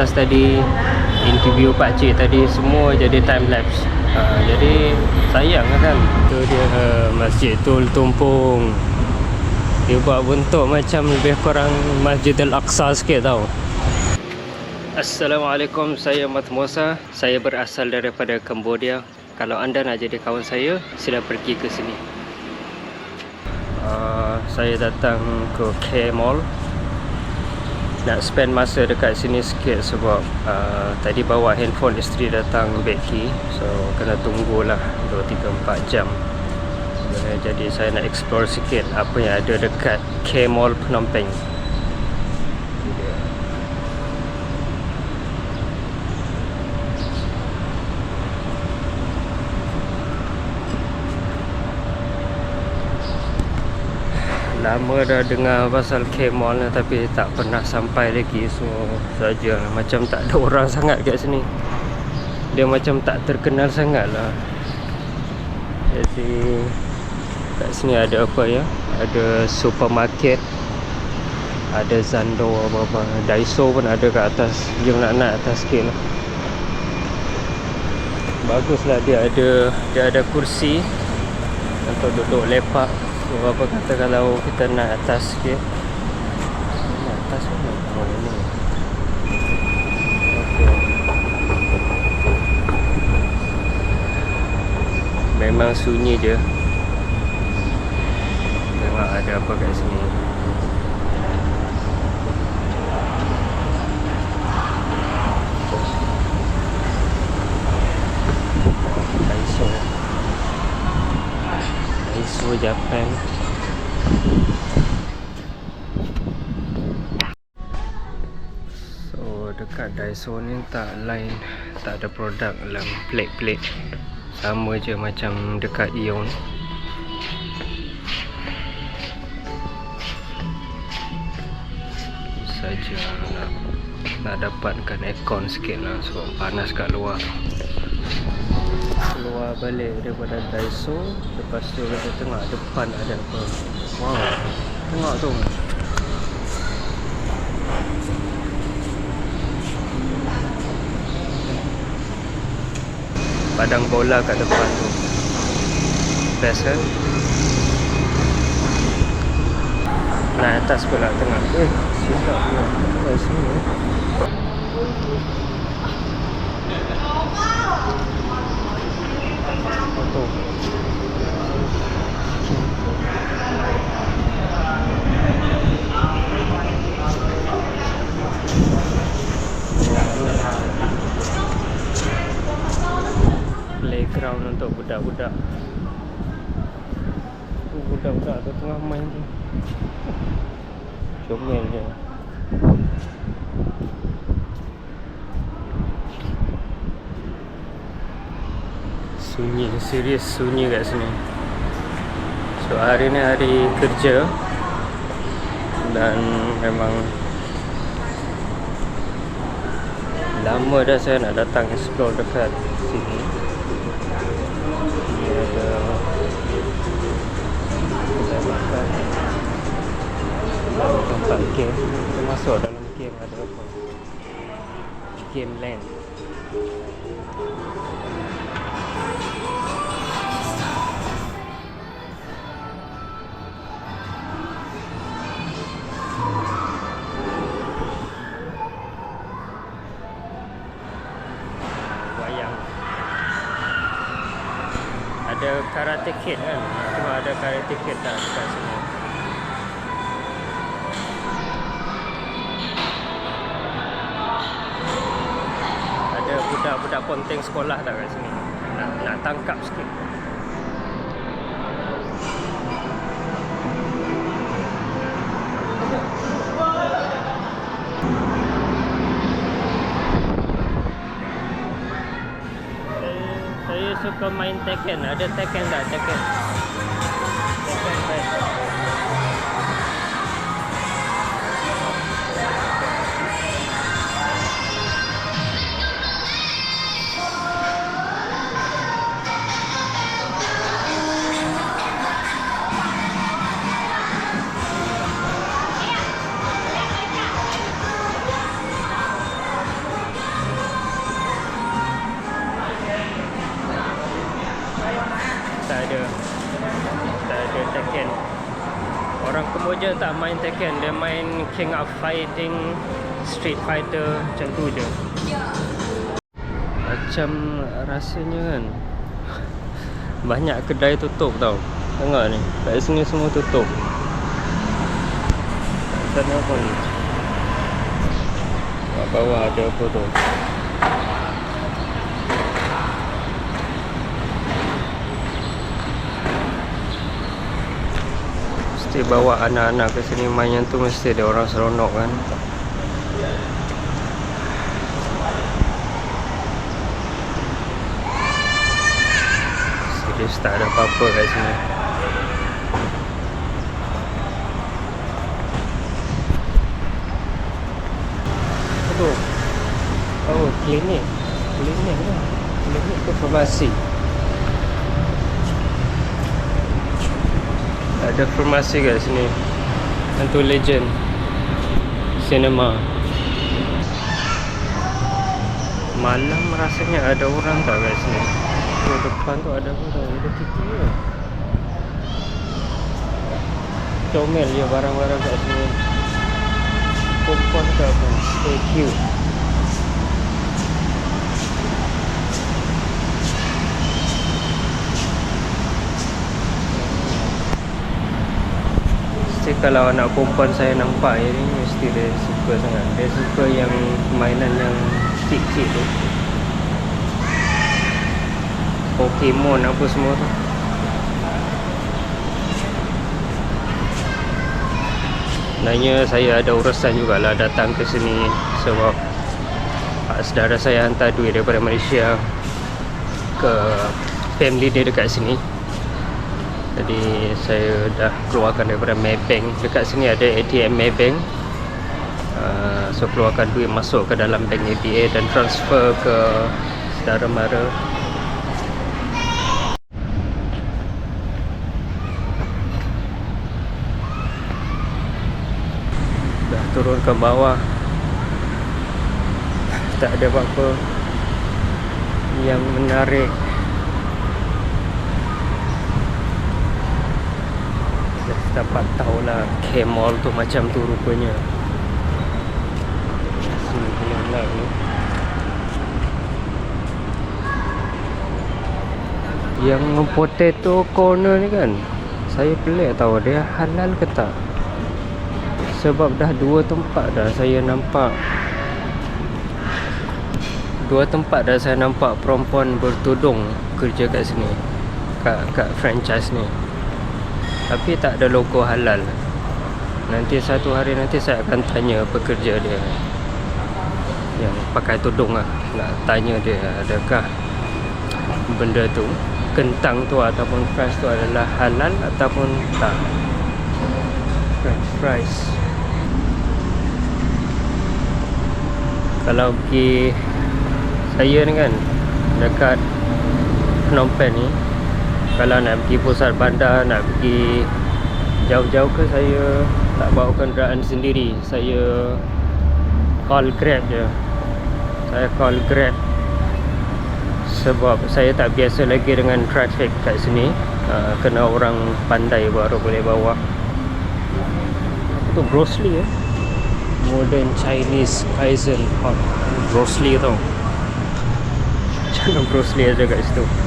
atas tadi interview pak cik tadi semua jadi time lapse. Uh, jadi sayang lah kan? Tu dia uh, masjid tul tumpung. Dia buat bentuk macam lebih kurang Masjid Al-Aqsa sikit tau. Assalamualaikum, saya Mat Musa. Saya berasal daripada Cambodia. Kalau anda nak jadi kawan saya, sila pergi ke sini. Uh, Saya datang ke K Mall Nak spend masa dekat sini sikit sebab uh, Tadi bawa handphone isteri datang Becky. So, kena tunggulah 2-3-4 jam. Uh, Jadi saya nak explore sikit apa yang ada dekat K Mall Phnom Penh. Ini dia. Lama dah dengar pasal K Mall ni tapi tak pernah sampai lagi. So saja. Macam tak ada orang sangat kat sini. Dia macam tak terkenal sangat lah. Jadi kat sini ada apa ya? Ada supermarket ada Zando apa-apa. Daiso pun ada kat atas. Jom nak naik atas sikit lah. Baguslah dia ada dia ada kursi untuk duduk lepak apa kata kalau kita naik atas sikit naik atas pun nak tahu ni. Okay. Memang sunyi je. Tengok ada apa kat sini. Daiso. Daiso Japan Daiso ni tak lain Tak ada produk dalam plate-plate. Sama je macam dekat Ion. Saja nak, nak dapatkan aircon sikit lah sebab panas kat luar. Keluar balik daripada Daiso lepas tu kita tengok depan ada apa. Wow tengok tu padang bola kat depan tu best kan naik atas pula tengah eh silap pula kat sini eh. Foto. Playground untuk budak-budak. Tu budak-budak tu tengah main tu. Comel je. Sunyi, serius sunyi kat sini. So hari ni hari kerja. Dan memang Lama dah saya nak datang explore dekat sini dalam tempat game kita masuk dalam game ada apa? Game land ada karate kid kan? Cuma ada karate kid tak dekat sini ada budak-budak ponteng sekolah tak kat sini? Nak, nak tangkap sikit main Tekken. Ada Tekken tak? Tekken. Tekken best main Tekken Dia main King of Fighting Street Fighter Macam tu je. Macam rasanya kan Banyak kedai tutup tau. Tengok ni Kat sini semua tutup. Kat sana pun. Kat bawah ada apa tu Mesti bawa anak-anak ke sini. Main yang tu Mesti ada orang seronok kan. Serius tak ada apa-apa kat sini. Aduh. Oh, klinik. Klinik lah. Klinik ke farmasi Ada farmasi kat sini. Tentu legend. Cinema. Malam rasanya ada orang tak kat sini? Tu depan tu ada tu Ada kita ke? Comel je barang-barang kat sini. Kompon ke apa? Stay cute Mesti kalau anak perempuan saya nampak yang ni Mesti dia suka sangat. Dia suka yang mainan yang kecil-kecil tu. Pokemon apa semua tu. Sebenarnya saya ada urusan jugalah datang ke sini Sebab Pak saudara saya hantar duit daripada Malaysia Ke family dia dekat sini jadi saya dah keluarkan daripada Maybank. Dekat sini ada ATM Maybank. Uh, So keluarkan duit masuk ke dalam bank ADA Dan transfer ke saudara mara. Dah turun ke bawah. Tak ada apa-apa. Yang menarik Dah dapat tahulah K-Mall tu macam tu rupanya. Yang potato corner ni kan Saya pelik tahu dia halal ke tak? Sebab dah dua tempat dah saya nampak. Dua tempat dah saya nampak perempuan bertudung kerja kat sini Kat, kat franchise ni tapi tak ada logo halal. Nanti satu hari nanti saya akan tanya pekerja dia. Yang pakai tudung lah. Nak tanya dia adakah benda tu kentang tu ataupun fries tu adalah halal ataupun tak? French fries. Kalau pergi saya ni kan dekat Phnom Penh ni kalau nak pergi pusat bandar nak pergi jauh-jauh ke saya tak bawa kenderaan sendiri. Saya call grab je. Saya call grab sebab saya tak biasa lagi dengan traffic kat sini. Uh, kena orang pandai baru boleh bawa. Tu Bruce eh? Modern Chinese Kaizen hot Lee tau macam Bruce ada kat situ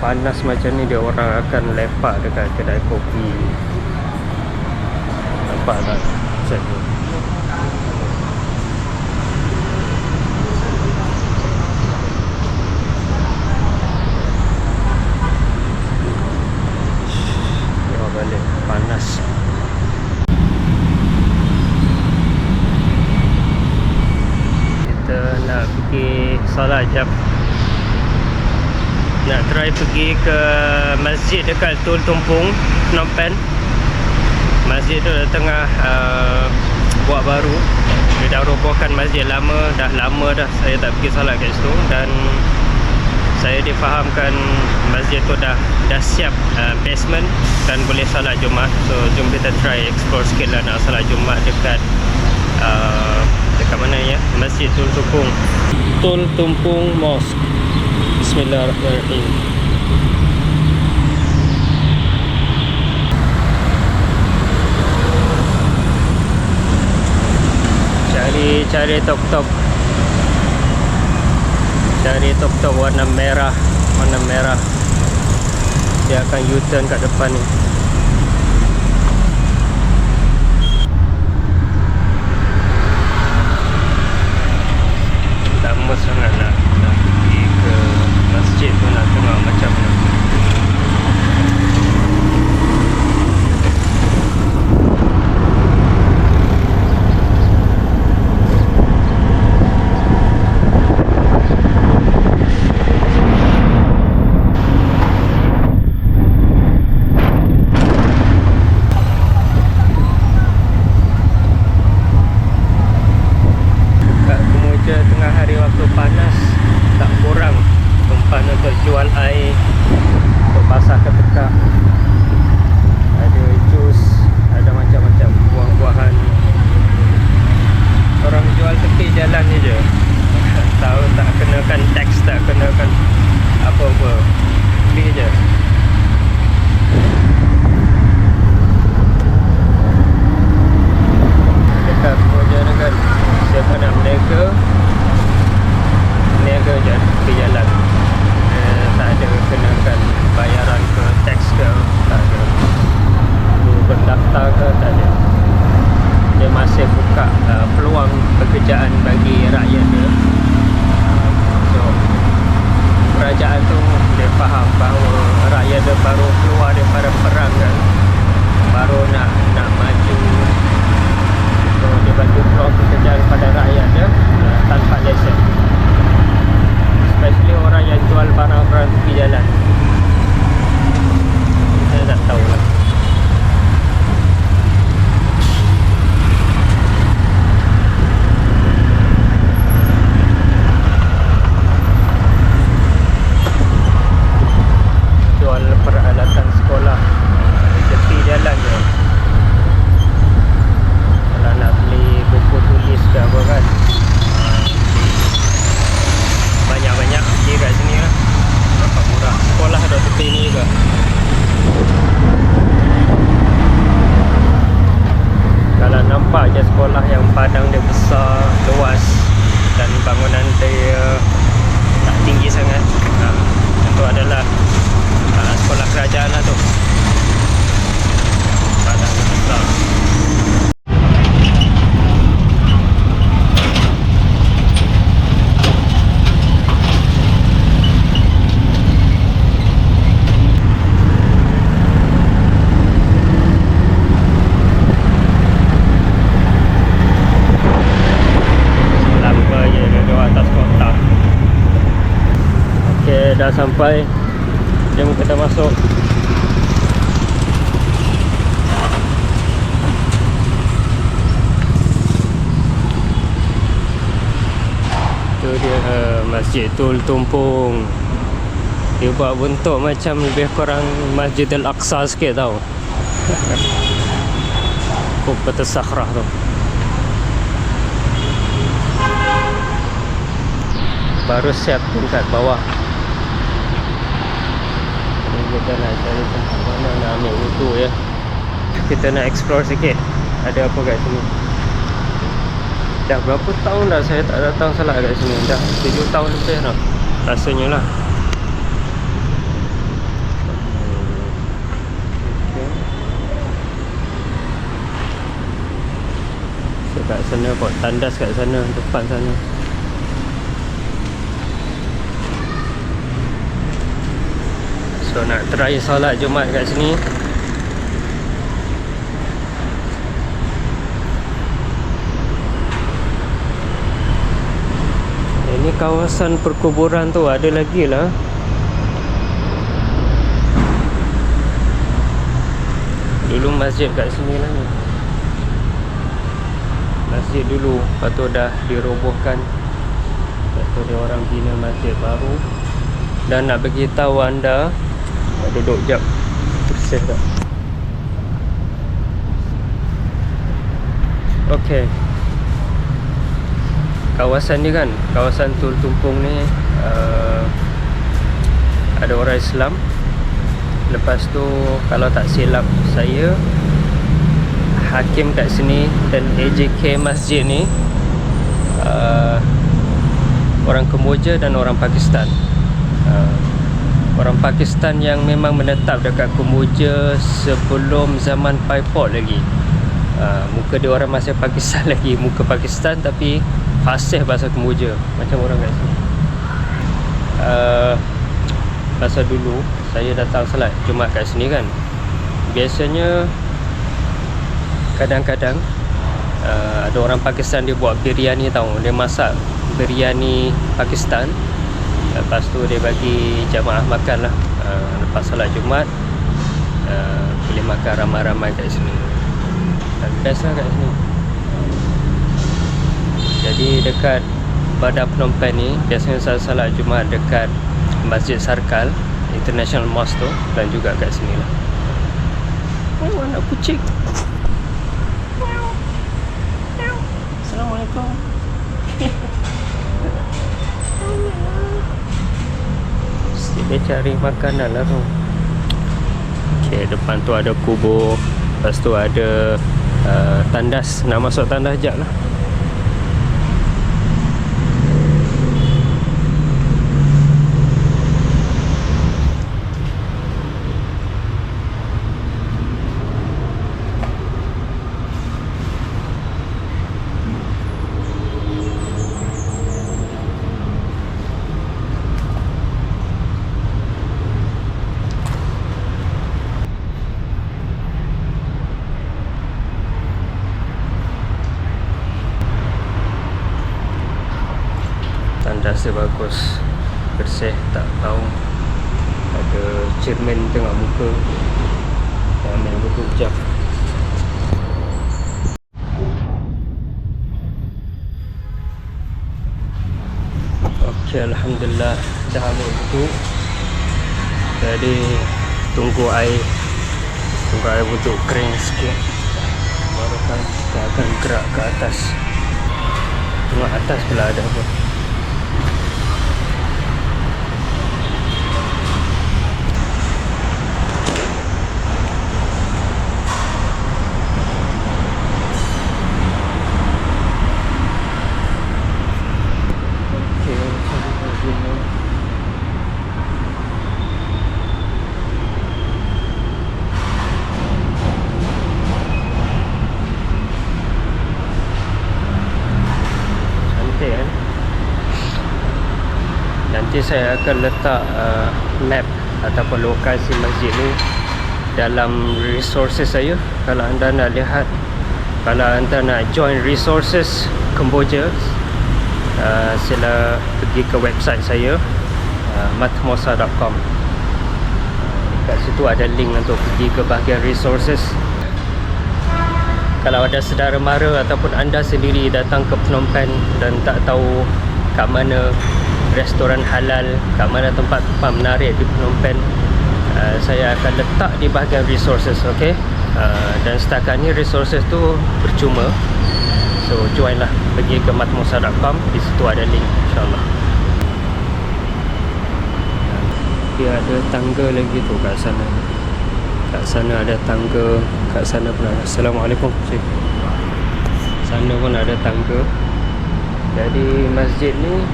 panas macam ni dia orang akan lepak dekat kedai kopi. Nampak tak? Macam pergi solat jam nak try pergi ke masjid dekat Tul Tumpung Phnom Penh. Masjid tu dah tengah uh, buat baru. Dia dah robohkan masjid lama dah lama dah saya tak pergi salat kat situ. Dan saya difahamkan masjid tu dah dah siap uh, basement dan boleh salat Jumaat. So jom kita try explore sikit lah nak salat Jumaat dekat uh, dekat mana ya? Masjid Tul Tumpung. Tul Tumpung Mosque Bismillahirrahmanirrahim. Cari-cari tok-tok Cari tok-tok warna merah Warna merah. Dia akan U-turn kat depan ni. Lama sangat nak tu nak tengok sampai Jom kita masuk. Tu dia uh, Masjid Tul Tumpung. Dia buat bentuk macam lebih kurang Masjid Al-Aqsa sikit tau. Kubbat Sakhrah tu. Baru siap tingkat bawah kita nak cari tempat mana nak ambil wudhu ya. Kita nak explore sikit. Ada apa kat sini? Dah berapa tahun dah saya tak datang salah kat sini? Dah 7 tahun lebih dah rasanya lah. Kat sana buat tandas kat sana depan sana So nak try solat Jumaat kat sini. Ini kawasan perkuburan tu ada lagi lah. Dulu masjid kat sini lah ni. Masjid dulu Lepas tu dah dirobohkan. Lepas tu dia orang bina masjid baru. Dan nak bagi tahu anda Duduk jap. Bersih tak? Okay Kawasan ni kan Kawasan Tul Tumpung ni uh, Ada orang Islam. Lepas tu Kalau tak silap saya Hakim kat sini Dan AJK Masjid ni uh, orang Kemboja dan orang Pakistan. Uh, orang Pakistan yang memang menetap dekat Kemboja sebelum zaman Paipot lagi. Uh, muka dia orang masih Pakistan lagi, muka Pakistan tapi fasih bahasa Kemboja macam orang kat sini. Uh, masa dulu saya datang salat Jumaat kat sini kan. Biasanya kadang-kadang uh, ada orang Pakistan dia buat biryani tau. Dia masak biryani Pakistan lepas tu dia bagi jamaah makan lah. Uh, lepas salat Jumat uh, boleh makan ramai-ramai kat sini. Dan best lah kat sini. Jadi dekat Badan Phnom Penh ni biasanya saya salat Jumat dekat Masjid Sarkal International Mosque tu dan juga kat sini lah. Oh anak kucing. Assalamualaikum Mesti dia cari makanan lah tu Okay, depan tu ada kubur Lepas tu ada uh, tandas. Nak masuk tandas sekejap lah Dia bagus. Bersih tak tahu Ada cermin tengok muka. Jangan main buku jap. Okey Alhamdulillah Dah ambil buku. Jadi Tunggu air. Tunggu air untuk kering sikit. Baru kan kita akan gerak ke atas. Tengok atas pula ada apa Okey, cari lagi ni. Cantik kan Nanti saya akan letak uh, map Ataupun lokasi masjid ni Dalam resources saya. Kalau anda nak lihat Kalau anda nak join resources Kemboja uh, Sila pergi ke website saya uh, matmosa.com uh, Kat situ ada link untuk pergi ke bahagian resources. Kalau ada saudara mara ataupun anda sendiri datang ke Phnom Penh dan tak tahu kat mana restoran halal, kat mana tempat-tempat menarik di Phnom Penh, uh, saya akan letak di bahagian resources, okey? Uh, dan setakat ni resources tu percuma. So join lah pergi ke matmosa.com di situ ada link insyaallah. Dia ada tangga lagi tu kat sana. Kat sana ada tangga Kat sana pun ada Assalamualaikum cik. Sana pun ada tangga Jadi masjid ni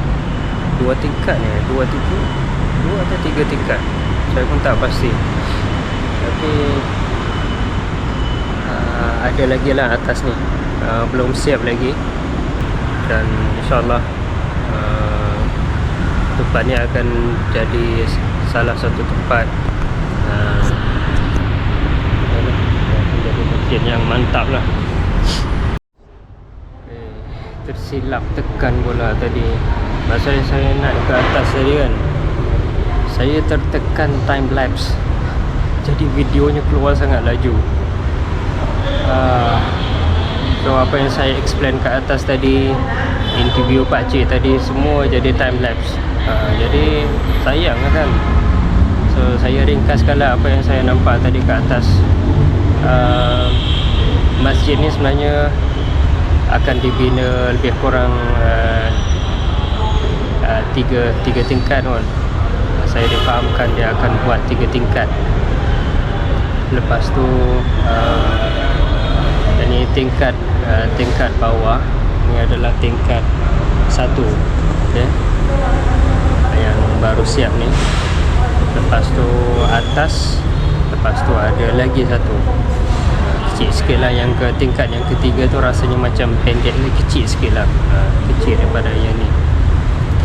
Dua tingkat ni. Dua tingkat Dua atau tiga tingkat? Saya pun tak pasti. Tapi uh, Ada lagi lah atas ni. Uh, Belum siap lagi. Dan insyaAllah uh, Tempat ni akan jadi Salah satu tempat yang mantap lah. Eh, tersilap tekan bola tadi masa saya naik ke atas tadi kan saya tertekan time lapse. Jadi videonya keluar sangat laju. Uh, so apa yang saya explain ke atas tadi interview pakcik tadi semua jadi time lapse. Uh, jadi sayang kan. So saya ringkaskan lah apa yang saya nampak tadi ke atas. Uh, masjid ni sebenarnya akan dibina lebih kurang uh, uh, tiga, tiga tingkat pun saya difahamkan dia akan buat tiga tingkat. Lepas tu uh, ini tingkat uh, tingkat bawah. Ini adalah tingkat satu okay. Yang baru siap ni. Lepas tu atas Lepas tu ada lagi satu. Kecil sikit lah Yang ke tingkat yang ketiga tu Rasanya macam pendek ni Kecil sikit lah. Ah, Kecil daripada yang ni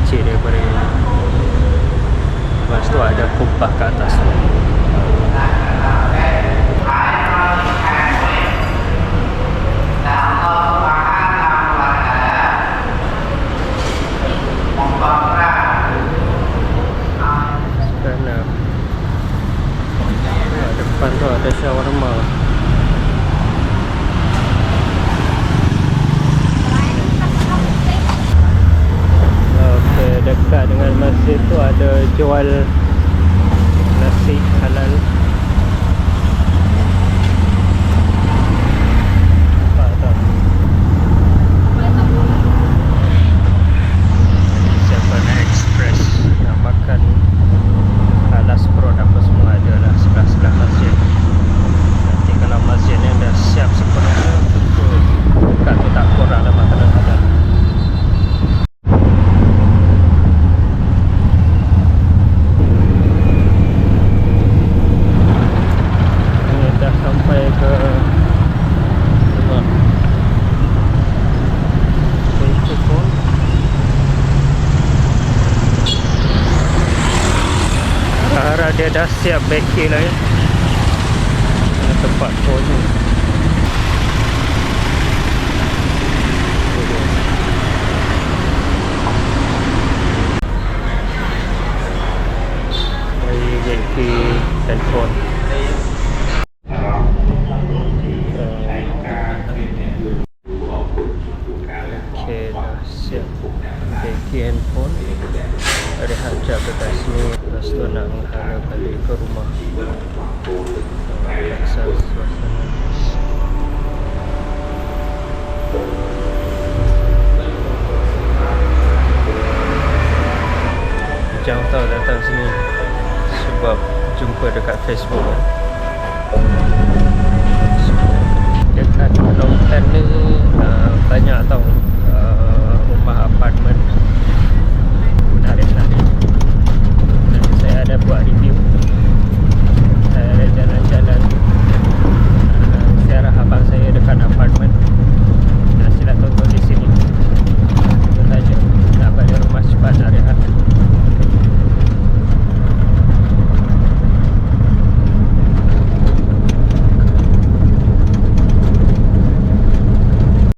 Kecil daripada yang ni Lepas tu ada kubah kat atas tu. Sekarang ah, Depan tu ada shawarma Okey, dekat dengan masjid tu ada จะเสียบเบรกเลยจะปัดโค้งไปเบยกคีเป็นโค้ Facebook